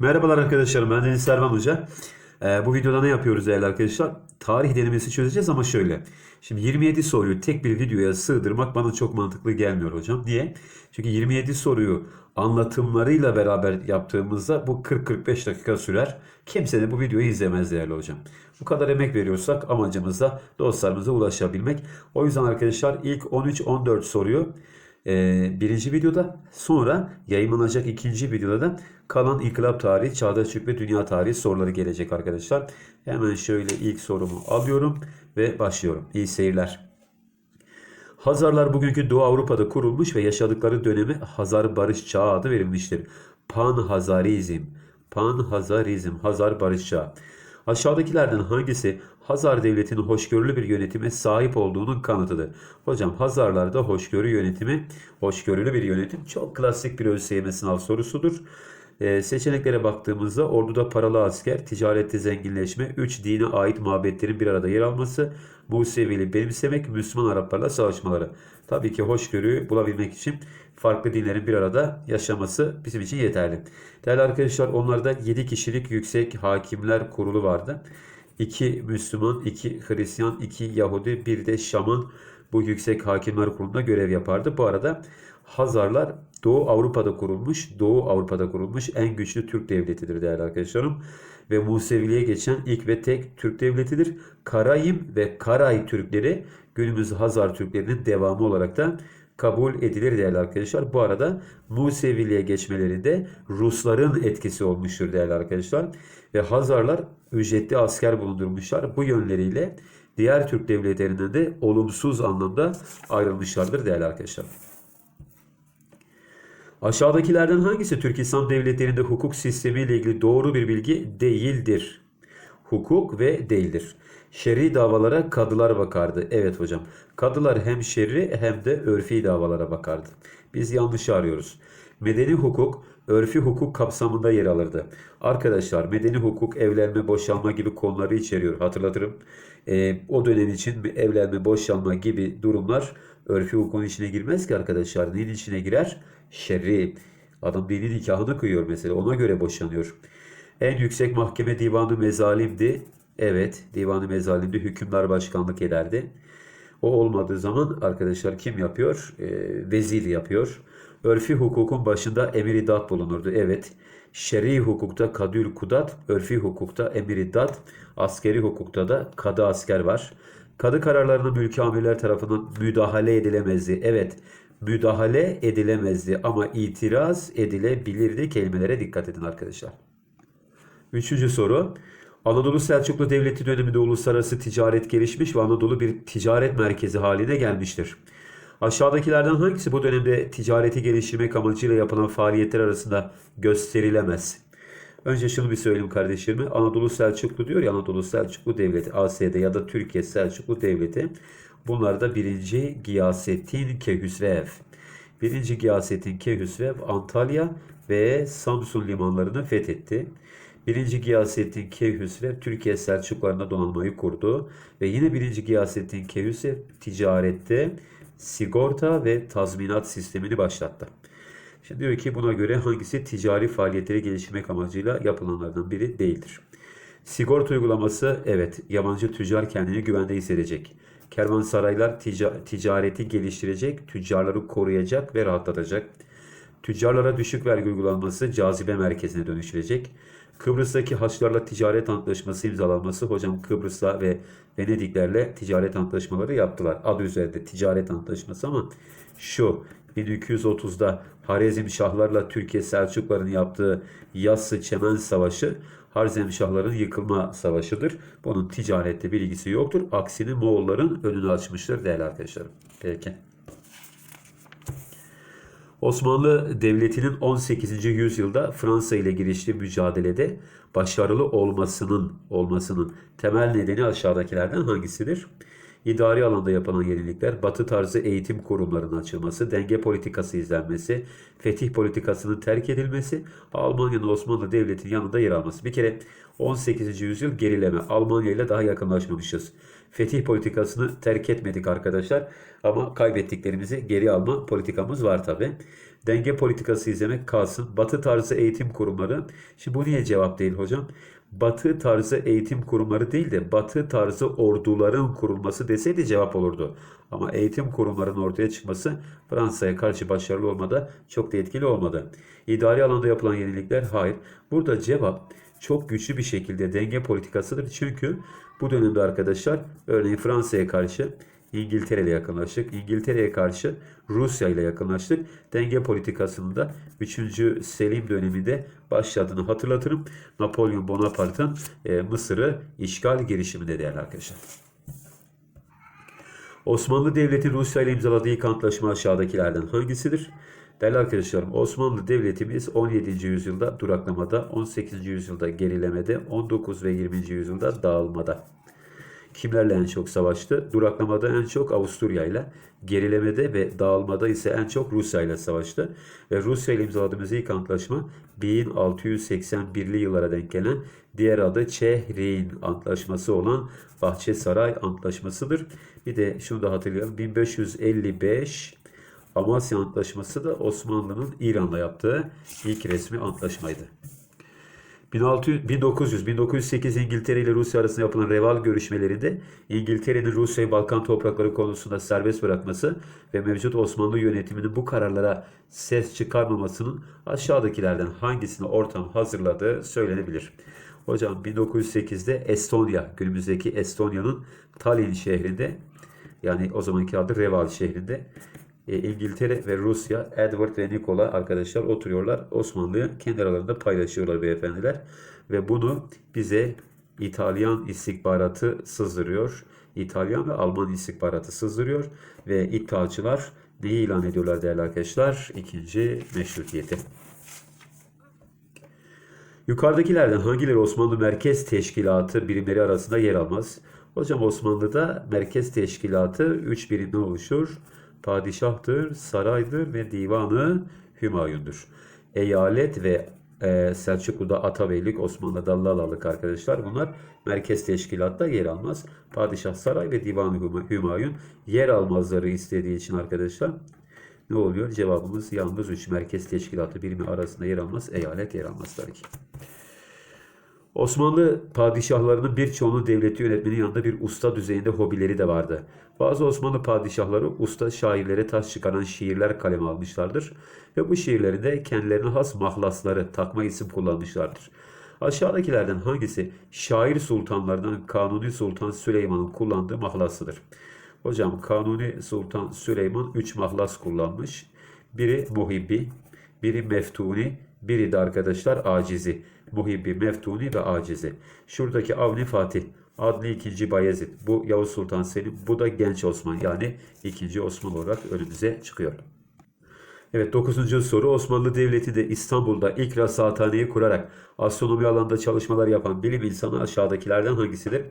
Merhabalar arkadaşlarım ben Deniz Servan Hoca. Ee, bu videoda ne yapıyoruz değerli arkadaşlar? Tarih denemesi çözeceğiz ama şöyle. Şimdi 27 soruyu tek bir videoya sığdırmak bana çok mantıklı gelmiyor hocam. Niye? Çünkü 27 soruyu anlatımlarıyla beraber yaptığımızda bu 40-45 dakika sürer. Kimse de bu videoyu izlemez değerli hocam. Bu kadar emek veriyorsak amacımız da dostlarımıza ulaşabilmek. O yüzden arkadaşlar ilk 13-14 soruyu ee, birinci videoda sonra yayınlanacak ikinci videoda da kalan inkılap tarihi, çağdaş Türk ve dünya tarihi soruları gelecek arkadaşlar. Hemen şöyle ilk sorumu alıyorum ve başlıyorum. İyi seyirler. Hazarlar bugünkü Doğu Avrupa'da kurulmuş ve yaşadıkları dönemi Hazar Barış Çağı adı verilmiştir. Pan-Hazarizm, Pan-Hazarizm, Hazar Barış Çağı. Aşağıdakilerden hangisi Hazar Devleti'nin hoşgörülü bir yönetime sahip olduğunun kanıtıdır? Hocam Hazarlarda hoşgörü yönetimi, hoşgörülü bir yönetim çok klasik bir ÖSYM sınav sorusudur. Ee, seçeneklere baktığımızda orduda paralı asker, ticarette zenginleşme, 3 dine ait mabetlerin bir arada yer alması, Museviliği benimsemek, Müslüman Araplarla savaşmaları. Tabii ki hoşgörüyü bulabilmek için farklı dinlerin bir arada yaşaması bizim için yeterli. Değerli arkadaşlar onlarda 7 kişilik yüksek hakimler kurulu vardı. 2 Müslüman, 2 Hristiyan, 2 Yahudi, bir de Şam'ın bu yüksek hakimler kurulunda görev yapardı. Bu arada Hazarlar Doğu Avrupa'da kurulmuş, Doğu Avrupa'da kurulmuş en güçlü Türk devletidir değerli arkadaşlarım. Ve Museviliğe geçen ilk ve tek Türk devletidir. Karayim ve Karay Türkleri günümüz Hazar Türklerinin devamı olarak da kabul edilir değerli arkadaşlar. Bu arada Museviliğe geçmelerinde Rusların etkisi olmuştur değerli arkadaşlar. Ve Hazarlar ücretli asker bulundurmuşlar. Bu yönleriyle diğer Türk devletlerinden de olumsuz anlamda ayrılmışlardır değerli arkadaşlar. Aşağıdakilerden hangisi Türk İslam devletlerinde hukuk sistemi ile ilgili doğru bir bilgi değildir? Hukuk ve değildir. Şer'i davalara kadılar bakardı. Evet hocam. Kadılar hem şer'i hem de örfi davalara bakardı. Biz yanlış arıyoruz. Medeni hukuk örfi hukuk kapsamında yer alırdı. Arkadaşlar medeni hukuk evlenme, boşanma gibi konuları içeriyor. Hatırlatırım. Ee, o dönem için evlenme, boşanma gibi durumlar örfi hukukun içine girmez ki arkadaşlar. Neyin içine girer? Şer'i. Adam dini nikahını kıyıyor mesela. Ona göre boşanıyor. En yüksek mahkeme divanı mezalimdi. Evet, divanı mezalimdi. Hükümler başkanlık ederdi. O olmadığı zaman arkadaşlar kim yapıyor? Ee, vezir yapıyor. Örfi hukukun başında emiri dat bulunurdu. Evet. Şer'i hukukta kadül kudat, örfi hukukta emiri dat, askeri hukukta da kadı asker var. Kadı kararlarına mülki amirler tarafından müdahale edilemezdi. Evet, müdahale edilemezdi ama itiraz edilebilirdi. Kelimelere dikkat edin arkadaşlar. Üçüncü soru. Anadolu Selçuklu Devleti döneminde uluslararası ticaret gelişmiş ve Anadolu bir ticaret merkezi haline gelmiştir. Aşağıdakilerden hangisi bu dönemde ticareti geliştirmek amacıyla yapılan faaliyetler arasında gösterilemez? Önce şunu bir söyleyeyim kardeşlerime. Anadolu Selçuklu diyor ya Anadolu Selçuklu Devleti ASD ya da Türkiye Selçuklu Devleti. Bunlar da 1. Giyasettin Kehüsrev. 1. Giyasettin Kehüsrev Antalya ve Samsun limanlarını fethetti. 1. Giyasettin Keyhüsrev Türkiye Selçuklarına donanmayı kurdu ve yine 1. Giyasettin Keyhüsrev ticarette sigorta ve tazminat sistemini başlattı. Şimdi diyor ki buna göre hangisi ticari faaliyetleri geliştirmek amacıyla yapılanlardan biri değildir. Sigorta uygulaması evet yabancı tüccar kendini güvende hissedecek. Kervansaraylar tica- ticareti geliştirecek, tüccarları koruyacak ve rahatlatacak. Tüccarlara düşük vergi uygulanması cazibe merkezine dönüştürecek. Kıbrıs'taki Haçlarla ticaret antlaşması imzalanması hocam Kıbrıs'la ve Venediklerle ticaret antlaşmaları yaptılar. Adı üzerinde ticaret antlaşması ama şu 1230'da Harezm Şahlarla Türkiye Selçukların yaptığı Yassı Çemen Savaşı Harzem Şahların yıkılma savaşıdır. Bunun ticarette bir ilgisi yoktur. Aksine Moğolların önünü açmıştır değerli arkadaşlarım. Peki. Osmanlı Devleti'nin 18. yüzyılda Fransa ile giriştiği mücadelede başarılı olmasının olmasının temel nedeni aşağıdakilerden hangisidir? İdari alanda yapılan yenilikler, batı tarzı eğitim kurumlarının açılması, denge politikası izlenmesi, fetih politikasının terk edilmesi, Almanya'nın Osmanlı Devleti'nin yanında yer alması. Bir kere 18. yüzyıl gerileme. Almanya ile daha yakınlaşmamışız. Fetih politikasını terk etmedik arkadaşlar. Ama kaybettiklerimizi geri alma politikamız var tabi. Denge politikası izlemek kalsın. Batı tarzı eğitim kurumları. Şimdi bu niye cevap değil hocam? Batı tarzı eğitim kurumları değil de Batı tarzı orduların kurulması deseydi cevap olurdu. Ama eğitim kurumlarının ortaya çıkması Fransa'ya karşı başarılı olmada çok da etkili olmadı. İdari alanda yapılan yenilikler hayır. Burada cevap çok güçlü bir şekilde denge politikasıdır. Çünkü bu dönemde arkadaşlar örneğin Fransa'ya karşı İngiltere ile yakınlaştık. İngiltere'ye karşı Rusya ile yakınlaştık. Denge politikasının da 3. Selim döneminde başladığını hatırlatırım. Napolyon Bonaparte'ın e, Mısır'ı işgal girişiminde değerli arkadaşlar. Osmanlı Devleti Rusya ile imzaladığı ilk antlaşma aşağıdakilerden hangisidir? Değerli arkadaşlarım Osmanlı Devletimiz 17. yüzyılda duraklamada, 18. yüzyılda gerilemede, 19 ve 20. yüzyılda dağılmada. Kimlerle en çok savaştı? Duraklamada en çok Avusturya ile, gerilemede ve dağılmada ise en çok Rusya ile savaştı. Ve Rusya ile imzaladığımız ilk antlaşma 1681'li yıllara denk gelen diğer adı Çehrin Antlaşması olan Bahçesaray Antlaşması'dır. Bir de şunu da hatırlayalım 1555 Amasya Antlaşması da Osmanlı'nın İran'la yaptığı ilk resmi antlaşmaydı. 1900-1908 İngiltere ile Rusya arasında yapılan Reval görüşmelerinde İngiltere'nin Rusya'yı Balkan toprakları konusunda serbest bırakması ve mevcut Osmanlı yönetiminin bu kararlara ses çıkarmamasının aşağıdakilerden hangisine ortam hazırladığı söylenebilir. Hocam 1908'de Estonya, günümüzdeki Estonya'nın Tallinn şehrinde yani o zamanki adı Reval şehrinde İngiltere ve Rusya, Edward ve Nikola arkadaşlar oturuyorlar. Osmanlı'yı kendi aralarında paylaşıyorlar beyefendiler. Ve bunu bize İtalyan istihbaratı sızdırıyor. İtalyan ve Alman istihbaratı sızdırıyor. Ve iddiaçılar neyi ilan ediyorlar değerli arkadaşlar? İkinci meşrutiyeti. Yukarıdakilerden hangileri Osmanlı Merkez Teşkilatı birimleri arasında yer almaz? Hocam Osmanlı'da Merkez Teşkilatı 3 birimden oluşur padişahtır, saraydır ve divanı Hümayun'dur. Eyalet ve e, Selçuklu'da Atabeylik, Osmanlı'da Lalalık arkadaşlar. Bunlar merkez teşkilatta yer almaz. Padişah Saray ve Divan-ı Hümayun yer almazları istediği için arkadaşlar ne oluyor? Cevabımız yalnız 3 merkez teşkilatı birimi arasında yer almaz. Eyalet yer almaz tabii ki. Osmanlı padişahlarının birçoğunun devleti yönetmenin yanında bir usta düzeyinde hobileri de vardı. Bazı Osmanlı padişahları usta şairlere taş çıkaran şiirler kaleme almışlardır ve bu şiirlerinde kendilerine has mahlasları takma isim kullanmışlardır. Aşağıdakilerden hangisi şair sultanlardan Kanuni Sultan Süleyman'ın kullandığı mahlasıdır? Hocam Kanuni Sultan Süleyman 3 mahlas kullanmış. Biri Muhibbi, biri Meftuni, biri de arkadaşlar Acizi. Muhibbi, Meftuni ve Acizi. Şuradaki Avni Fatih, Adli 2. Bayezid, bu Yavuz Sultan Selim, bu da Genç Osman yani 2. Osman olarak önümüze çıkıyor. Evet 9. soru Osmanlı Devleti de İstanbul'da ilk rasathaneyi kurarak astronomi alanında çalışmalar yapan bilim insanı aşağıdakilerden hangisidir?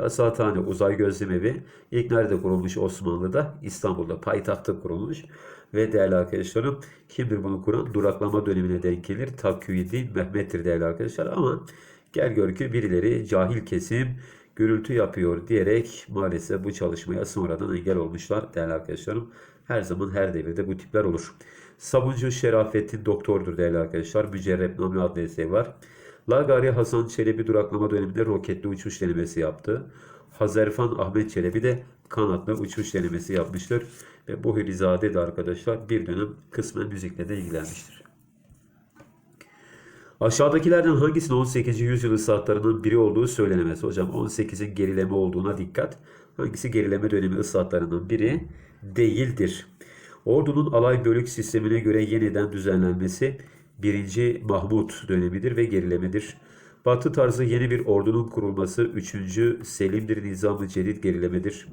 Rasathane uzay gözlemevi ilk nerede kurulmuş Osmanlı'da? İstanbul'da payitahtta kurulmuş. Ve değerli arkadaşlarım kimdir bunu kuran? Duraklama dönemine denk gelir. Takyüddin Mehmet'tir değerli arkadaşlar ama gel gör ki birileri cahil kesim gürültü yapıyor diyerek maalesef bu çalışmaya sonradan engel olmuşlar değerli arkadaşlarım. Her zaman her devirde bu tipler olur. Sabuncu Şerafettin doktordur değerli arkadaşlar. Mücerrep Nami adlı eseri var. Lagari Hasan Çelebi duraklama döneminde roketli uçuş denemesi yaptı. Hazerfan Ahmet Çelebi de kanatlı uçuş denemesi yapmıştır. Ve Buhirizade de arkadaşlar bir dönem kısmen müzikle de ilgilenmiştir. Aşağıdakilerden hangisinin 18. yüzyıl ıslahatlarının biri olduğu söylenemez. Hocam 18'in gerileme olduğuna dikkat. Hangisi gerileme dönemi ıslahatlarının biri değildir. Ordunun alay bölük sistemine göre yeniden düzenlenmesi 1. Mahmut dönemidir ve gerilemedir. Batı tarzı yeni bir ordunun kurulması 3. Selim'dir Nizam-ı Cedid gerilemedir.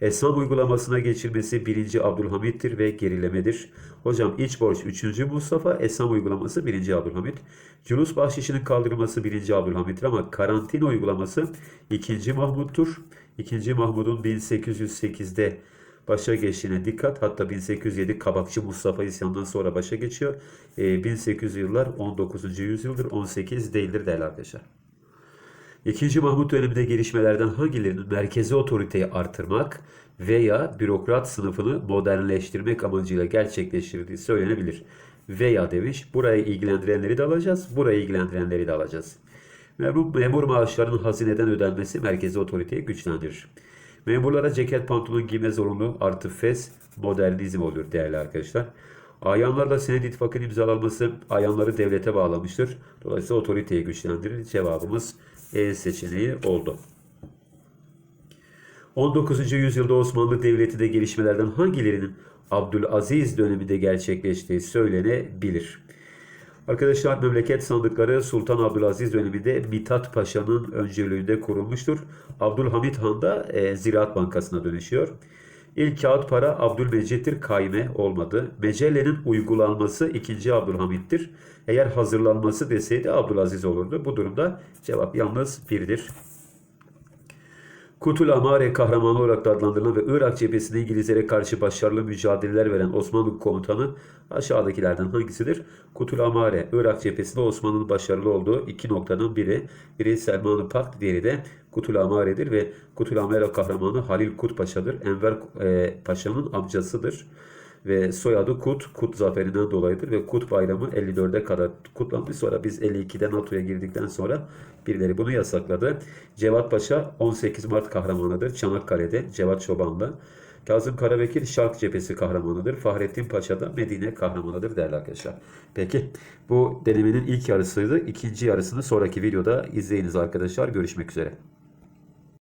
Esnaf uygulamasına geçilmesi 1. Abdülhamit'tir ve gerilemedir. Hocam iç borç 3. Mustafa, esnaf uygulaması 1. Abdülhamit. Culus bahşişinin kaldırılması 1. Abdülhamit'tir ama karantina uygulaması 2. Mahmut'tur. 2. Mahmud'un 1808'de başa geçtiğine dikkat. Hatta 1807 Kabakçı Mustafa isyanından sonra başa geçiyor. E, 1800 yıllar 19. yüzyıldır. 18 değildir değerli arkadaşlar. İkinci Mahmut döneminde gelişmelerden hangilerinin merkezi otoriteyi artırmak veya bürokrat sınıfını modernleştirmek amacıyla gerçekleştirildiği söylenebilir. Veya demiş. Burayı ilgilendirenleri de alacağız. Burayı ilgilendirenleri de alacağız. Memur, memur maaşlarının hazineden ödenmesi merkezi otoriteyi güçlendirir. Memurlara ceket pantolon giyme zorunlu artı fes modernizm olur değerli arkadaşlar. Ayanlarla senet ittifakın imzalanması ayanları devlete bağlamıştır. Dolayısıyla otoriteyi güçlendirir. Cevabımız E seçeneği oldu. 19. yüzyılda Osmanlı Devleti'nde gelişmelerden hangilerinin Abdülaziz döneminde gerçekleştiği söylenebilir? Arkadaşlar memleket sandıkları Sultan Abdülaziz döneminde Mithat Paşa'nın öncülüğünde kurulmuştur. Abdülhamit Han da e, Ziraat Bankası'na dönüşüyor. İlk kağıt para Abdülmecit'tir, kaime olmadı. Mecellenin uygulanması 2. Abdülhamit'tir. Eğer hazırlanması deseydi Abdülaziz olurdu. Bu durumda cevap yalnız birdir. Kutul Amare kahramanı olarak da adlandırılan ve Irak cephesinde İngilizlere karşı başarılı mücadeleler veren Osmanlı komutanı aşağıdakilerden hangisidir? Kutul Amare, Irak cephesinde Osmanlı'nın başarılı olduğu iki noktanın biri. Biri Selman-ı Pak, diğeri de Kutul Amare'dir ve Kutul Amare kahramanı Halil Kut Paşa'dır. Enver e, Paşa'nın amcasıdır ve soyadı Kut, Kut zaferinden dolayıdır ve Kut bayramı 54'e kadar kutlanmış. Sonra biz 52'de NATO'ya girdikten sonra birileri bunu yasakladı. Cevat Paşa 18 Mart kahramanıdır. Çanakkale'de Cevat Çobanlı. Kazım Karabekir Şark cephesi kahramanıdır. Fahrettin Paşa da Medine kahramanıdır değerli arkadaşlar. Peki bu denemenin ilk yarısıydı. İkinci yarısını sonraki videoda izleyiniz arkadaşlar. Görüşmek üzere.